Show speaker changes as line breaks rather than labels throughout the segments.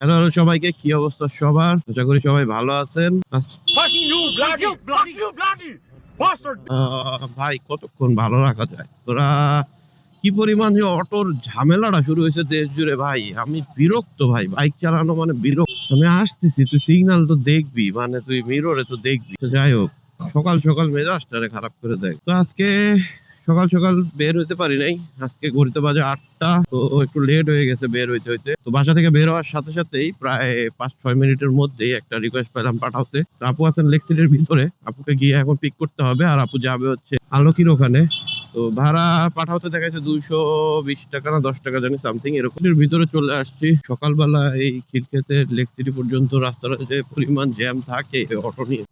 Hello hello সবাইকে কি অবস্থা সবার? আশা করি সবাই ভালো আছেন। ভাই কতক্ষণ ভালো রাখা যায়? তোরা কি পরিমাণ যে অটোর ঝামেলাটা শুরু হয়েছে দেশ জুড়ে ভাই? আমি বিরক্ত ভাই। বাইক চালানো মানে বিরক্ত। আমি আসতেছি তুই সিগন্যাল তো দেখবি। মানে তুই মিররে তো দেখবি। তো যাই হোক সকাল সকাল মেজাজটারে খারাপ করে দেয়। তো আজকে সকাল সকাল বের হইতে পারি নাই। আজকে ঘড়িতে বাজে আটটা, তো একটু লেট হয়ে গেছে বের হইতে হইতে। তো বাসা থেকে বের হওয়ার সাথে সাথেই প্রায় পাঁচ, ছয় মিনিটের মধ্যেই একটা রিকোয়েস্ট পেলাম পাঠাতে। তো আপু আছেন লেকচিটের ভিতরে, আপুকে গিয়ে এখন পিক করতে হবে, আর আপু যাবে হচ্ছে আলোকির ওখানে। তো ভাড়া পাঠাতে দেখাচ্ছে দুইশো বিশ টাকা না দশ টাকা জানি সামথিং এরকম। ভিতরে চলে আসছি। সকালবেলা এই খিলক্ষেতে লেক সিটি পর্যন্ত রাস্তার যে পরিমাণ জ্যাম থাকে অটো নিয়ে।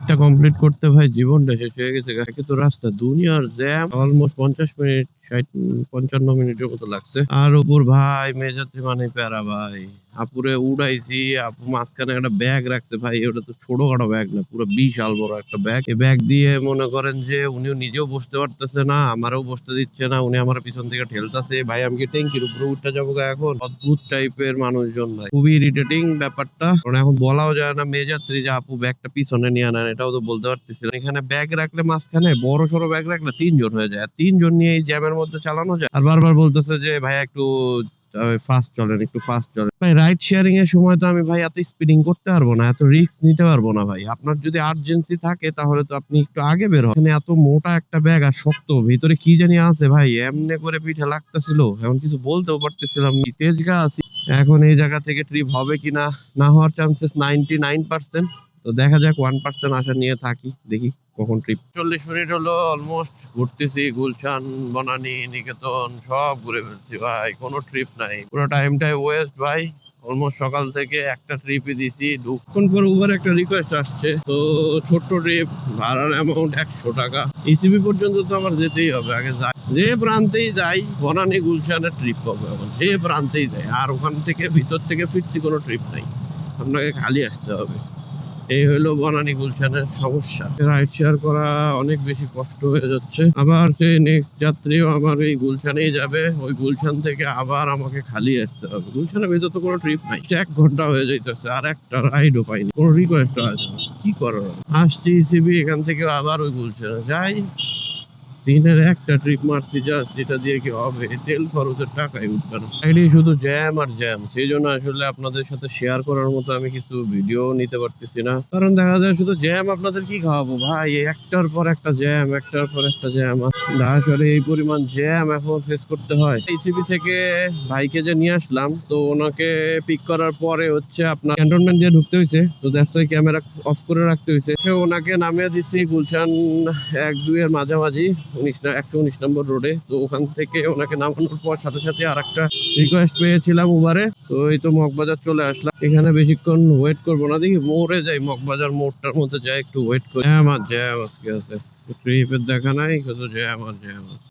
কমপ্লিট করতে ভাই জীবনটা শেষ হয়ে গেছে। তো রাস্তা দুনিয়ার জ্যাম অলমোস্ট পঞ্চাশ মিনিট। ষাট, পঞ্চান্ন মিনিটের মতো লাগছে। আর উপর ভাই মেজাত্রী মানে প্যারা ভাই। আপুরে উড়াইছি, আপু মাঝখানে একটা ব্যাগ রাখতে ভাই, ওটা তো ছোটখাটো ব্যাগ না, পুরো বিশাল বড় একটা ব্যাগ। এই ব্যাগ দিয়ে মনে করেন যে উনিও নিজেও বসতে পারতেছে না, আমারও বসতে দিচ্ছে না, উনি আমার পিছন থেকে ঠেলতেছে। ভাই, আমি কি ট্যাঙ্কির উপরে উঠতে যাব এখন? অদ্ভুত টাইপের মানুষজন ভাই। খুবই ইরিটেটিং ব্যাপারটা। কারণ এখন বলাও যায় না মেয়ে যাত্রী যে আপু ব্যাগটা পিছনে নিয়ে নেন এটাও তো বলতে পারতেছি এখানে ব্যাগ রাখলে মাঝখানে বড় সড়ো ব্যাগ রাখলে তিনজন হয়ে যায়। তিনজন নিয়ে এই জ্যামের মধ্যে চালানো যায়। আর বারবার বলতেছে যে একটু ফাস্ট চলেন, একটু ফাস্ট চলেন। ভাই রাইড শেয়ারিং এর সময় তো আমি, ভাই, এত স্পিডিং করতে পারব না, এত রিস্ক নিতে পারব না, ভাই। আপনার যদি আর্জেন্সি থাকে, তাহলে তো আপনি একটু আগে বের হন। এত মোটা একটা ব্যাগ আর শক্ত, ভিতরে কি জানি আছে, ভাই, এমনি করে পিঠে লাগতেছিল। এখন কিছু বলতেও পারতেছিলাম। তেজগা আছি। এখন এই জায়গা থেকে ট্রিপ হবে কিনা, না হওয়ার চান্সেস নাইনটি নাইন পার্সেন্ট তো দেখা যাক ওয়ান পার্সেন্ট আশা নিয়ে থাকি, দেখি কখন ট্রিপ চল্লিশ মিনিট হলো অলমোস্ট ঘুরতেছি, গুলশান, বনানি, নিকেতন, সব ঘুরে ফেলছি ভাই, কোনো ট্রিপ নাই। পুরো টাইমটাই ওয়েস্ট ভাই অলমোস্ট সকাল থেকে একটা ট্রিপই দিছি দুক্ষণ পর উবার একটা রিকোয়েস্ট আসছে, তো ছোট্ট ট্রিপ ভাড়ার অ্যামাউন্ট একশো টাকা। ইসিবি পর্যন্ত তো আমার যেতেই হবে, আগে যাই। যে প্রান্তেই যাই, বনানি গুলশানের ট্রিপ পাবো এখন। যে প্রান্তেই যাই, আর ওখান থেকে ভিতর থেকে ফিরতি কোনো ট্রিপ নাই। আপনাকে খালি আসতে হবে। এই হলো বনানী গুলশানের সমস্যা। রাইড শেয়ার করা অনেক বেশি কষ্ট হয়ে যাচ্ছে। আবার সেই নেক্সট যাত্রীও আমার এই গুলশানেই যাবে। ওই গুলশান থেকে আবার আমাকে খালি আসতে হবে। গুলশানের ভিতরে তো কোনো ট্রিপ নাই। এক ঘণ্টা হয়ে যাইতেছে, আর একটা রাইডও পাইনি। কোনো রিকোয়েস্ট আছে কি করার আসছি সিবি এখান থেকে আবার ওই গুলশানে যাই। দিনের একটা ট্রিপ মারছি যা যেটা দিয়ে কি হবে? তেল খরচের টাকাই উঠবে না। এটি শুধু জ্যাম আর জ্যাম সেই জন্য আসলে আপনাদের সাথে শেয়ার করার মতো আমি কিছু ভিডিও নিতে পারতেছি না। কারণ দেখা যায় শুধু জ্যাম আপনাদের কি খাওয়াবো? ভাই, একটার পর একটা জ্যাম একটার পর একটা জ্যাম ঢাকাশহরে এই পরিমাণ জ্যাম এখন ফেস করতে হয়। এইসিবি থেকে ভাইকে যে নিয়ে আসলাম, তো ওনাকে পিক করার পরে হচ্ছে আপনার ক্যান্টনমেন্ট দিয়ে ঢুকতে হয়েছে। তো দ্যাটস ক্যামেরা অফ করে রাখতে হয়েছে। ওনাকে নামিয়ে দিচ্ছি গুলশান এক দুইয়ের মাঝামাঝি, উনিশ একশো উনিশ নম্বর রোডে তো ওখান থেকে ওনাকে নামানোর পর সাথে সাথে আর একটা রিকোয়েস্ট পেয়েছিলাম উবারে। তো এই তো মগবাজার চলে আসলাম। এখানে বেশিক্ষণ ওয়েট করব না দেখি মোড়ে যাই মগবাজার মোড়টার মধ্যে যাই, একটু ওয়েট করি। জ্যাম আর জ্যাম আজকে আছে। ট্রিপের দেখা নাই, শুধু জ্যাম আর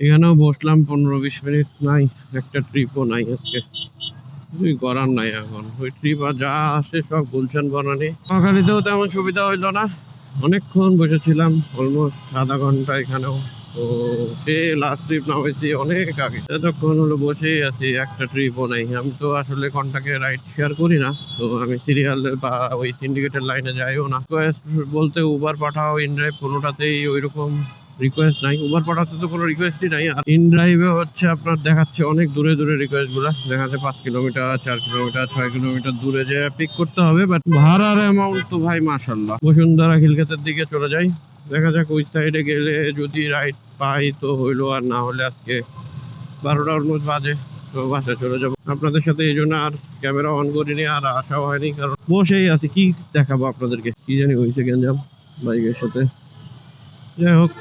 এখানেও বসলাম পনেরো বিশ মিনিট, নাই, একটা ট্রিপও নাই আজকে। কিছুই করার নাই এখন। ওই ট্রিপ আর যা আসে সব গুলশান বনানি। মহাখালীতেও তেমন সুবিধা হইল না। অনেকক্ষণ বসেছিলাম অলমোস্ট আধা ঘণ্টা এখানেও। তো সে লাস্ট ট্রিপ নামাইছি অনেক আগে। এতক্ষণ হলো বসেই আছি, একটা ট্রিপও নাই। আমি তো আসলে কন্টাকে রাইড শেয়ার করি না, তো আমি সিরিয়াল বা ওই সিন্ডিকেটের লাইনে যাইও না। বলতে উবার পাঠাও ইনড্রাইভ কোনোটাতেই ওইরকম রিকোয়েস্ট নাই। উবার পাঠাতে তো কোনো রিকোয়েস্টই নাই। আর ইন ড্রাইভে হচ্ছে আপনার দেখাচ্ছে অনেক দূরে দূরে রিকোয়েস্টগুলা। দেখাচ্ছে পাঁচ কিলোমিটার, চার কিলোমিটার, ছয় কিলোমিটার দূরে যে পিক করতে হবে বাট ভাড়ার অ্যামাউন্ট তো ভাই মাসাল্লাহ বসুন্ধরা খিলক্ষেতের দিকে চলে যাই। দেখা যাক ওই সাইডে গেলে যদি রাইড পাই তো হইল আর না হলে আজকে বারোটা অলমোস্ট বাজে, তো বাসায় চলে যাব। আপনাদের সাথে এই জন্য আর ক্যামেরা অন করিনি আর আসাও হয়নি, কারণ বসেই আছি। কি দেখাবো আপনাদেরকে? কি জানি হয়েছে গেঞ্জাম বাইকের সাথে। যাই হোক,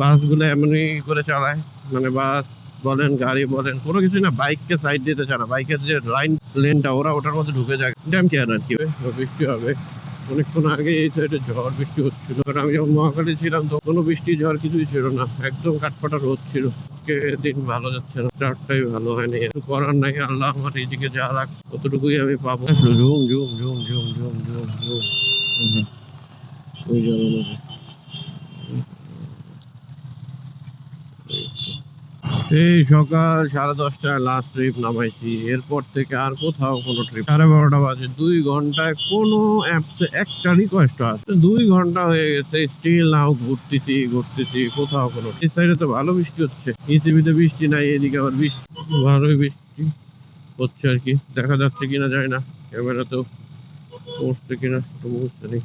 বাসগুলো এমনই করে চালায়। মানে বাস বলেন, গাড়ি বলেন, কোনো কিছু না, বাইককে সাইড দিতে চায় না। বাইকের যে লাইন লেনটা ওরা ওটার মধ্যে ঢুকে যায়। ড্যাম কেয়ার আর কি বৃষ্টি হবে। অনেকক্ষণ আগে এই সাইডে ঝড় বৃষ্টি হচ্ছিল। আর আমি যখন মহাকালী ছিলাম তখনও বৃষ্টি ঝড় কিছুই ছিল না। একদম কাঠফাটা রোদ ছিল। আজকে দিন ভালো যাচ্ছে না। চারটাই ভালো হয়নি। কিছু করার নাই। আল্লাহ আমার এইদিকে যা রাখ কতটুকুই আমি পাবো। ঝুম ঝুম ঝুম ঝুম ঝুম ঝুম ঝুম। ওই জন্য এই সকাল সাড়ে দশটায় লাস্ট ট্রিপ নামাইছি। এরপর থেকে আর কোথাও কোনো ট্রিপ সাড়ে বারোটা বাজে। দুই ঘন্টায় কোনো অ্যাপসে একটা রিকোয়েস্ট আছে দুই ঘণ্টা হয়ে গেছে স্টিল নাও ঘুরতেছি ঘুরতেছি, কোথাও কোনো এই সাইডে তো ভালো বৃষ্টি হচ্ছে। ইসিবিতে বৃষ্টি নাই, এদিকে আবার বৃষ্টি। ভালোই বৃষ্টি হচ্ছে আর কি। দেখা যাচ্ছে কিনা যায় না। ক্যামেরা তো পড়ছে কিনা, তো বুঝতে নেই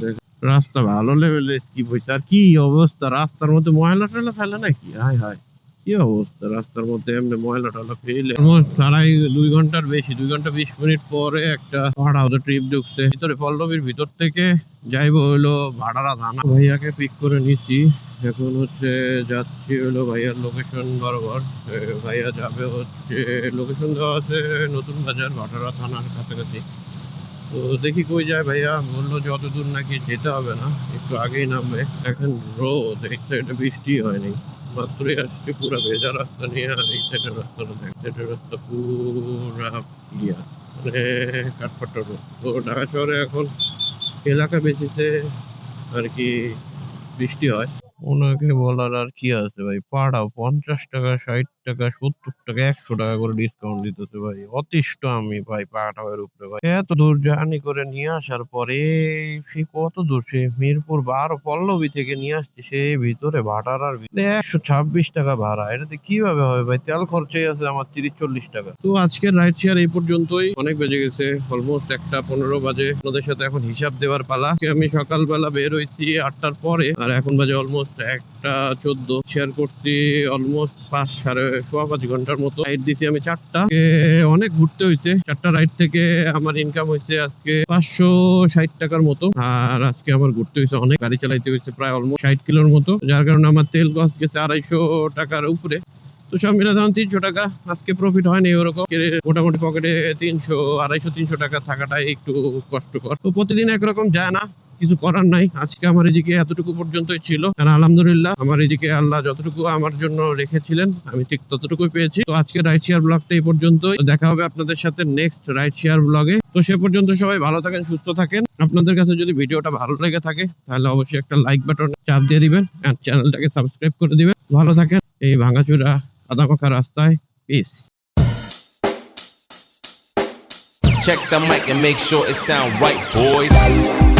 দেখ- রাস্তা ভালো লেভেলে কি হয়েছে আর কি অবস্থা? রাস্তার মধ্যে ময়লা টয়লা ফেলে নাকি? হায় হায়, কি অবস্থা? রাস্তার মধ্যে এমনি ময়লা টয়লা ফেলে। আড়াই দুই ঘণ্টার বেশি, দুই ঘণ্টা বিশ মিনিট পরে একটা ভাড়া হতো ট্রিপ ঢুকছে। ভিতরে পল্লবীর ভিতর থেকে যাইবো হলো ভাড়ারা থানা। ভাইয়াকে পিক করে নিছি। এখন হচ্ছে যাচ্ছি হলো ভাইয়ার লোকেশন বরাবর। ভাইয়া যাবে হচ্ছে লোকেশন দেওয়া আছে নতুন বাজার ভাটারা থানার কাছাকাছি। তো দেখি কই যায় ভাইয়া। বলল যত দূর নাকি যেতে হবে না, একটু আগেই নামবে। এখন রোদ এই সাইডে বৃষ্টি হয়নি। মাত্রই আসছে পুরো ভেজা রাস্তা নিয়ে, আর এই সাইডের রাস্তাটা এক সাইডের রাস্তা পুরা ইয়া। মানে কাঠপাট্টা রোড। তো ঢাকা শহরে এখন এলাকা বেশিতে আর কি বৃষ্টি হয়। ওনাকে বলার আর কি আছে ভাই? পাড়াও পঞ্চাশ টাকা, ষাট টাকা, সত্তর টাকা, একশো টাকা করে ডিসকাউন্ট দিতেছে ভাই। অতিষ্ঠ আমি ভাই পাটাওয়ের উপরে ভাই। এত দূর জার্নি করে নিয়ে আসার পরে সে কত দূর? সে মিরপুর বারো পল্লবী থেকে নিয়ে আসছে, সে ভিতরে ভাটার একশো ছাব্বিশ টাকা ভাড়া। এটাতে কীভাবে হবে ভাই? তেল খরচাই আছে আমার তিরিশ চল্লিশ টাকা। তো আজকের রাইড শেয়ার এই পর্যন্তই। অনেক বেজে গেছে অলমোস্ট একটা পনেরো বাজে। আপনাদের সাথে এখন হিসাব দেওয়ার পালা। আমি সকালবেলা বের হয়েছি আটটার পরে, আর এখন বাজে অলমোস্ট একটা চোদ্দ। শেয়ার করছি অলমোস্ট পাঁচ সাড়ে সোয়া পাঁচ ঘণ্টার মতো। রাইড দিছি আমি চারটা। অনেক ঘুরতে হয়েছে। চারটা রাইড থেকে আমার ইনকাম হয়েছে আজকে পাঁচশো ষাট টাকার মতো। আর আজকে আমার ঘুরতে হয়েছে অনেক। গাড়ি চালাইতে হয়েছে প্রায় অলমোস্ট ষাট কিলোর মতো। যার কারণে আমার তেল কস্ট গেছে আড়াইশো টাকার উপরে। তো সব মিলে ধরুন তিনশো টাকা। আজকে প্রফিট হয়নি ওরকম। মোটামুটি পকেটে তিনশো, আড়াইশো, তিনশো টাকা থাকাটাই একটু কষ্টকর। তো প্রতিদিন একরকম যায় না। কিছু করার নাই। আজকে আমার এদিকে এতটুকু পর্যন্তই ছিল। আর আলহামদুলিল্লাহ আমার এদিকে আল্লাহ যতটুকু আমার জন্য রেখেছিলেন আমি ঠিক ততটুকুই পেয়েছি। তো আজকে রাইড শেয়ার ব্লগটা এই পর্যন্তই। দেখা হবে আপনাদের সাথে নেক্সট রাইড শেয়ার ব্লগে। তো সে পর্যন্ত সবাই ভালো থাকেন সুস্থ থাকেন। আপনাদের কাছে যদি ভিডিওটা ভালো লেগে থাকে তাহলে অবশ্যই একটা লাইক বাটন চাপ দিয়ে দিবেন আর চ্যানেলটাকে সাবস্ক্রাইব করে দিবেন। ভালো থাকেন। এই ভাঙাচোরা আদামাখা রাস্তায়। পিস
Check the mic and make sure it sound right, boys.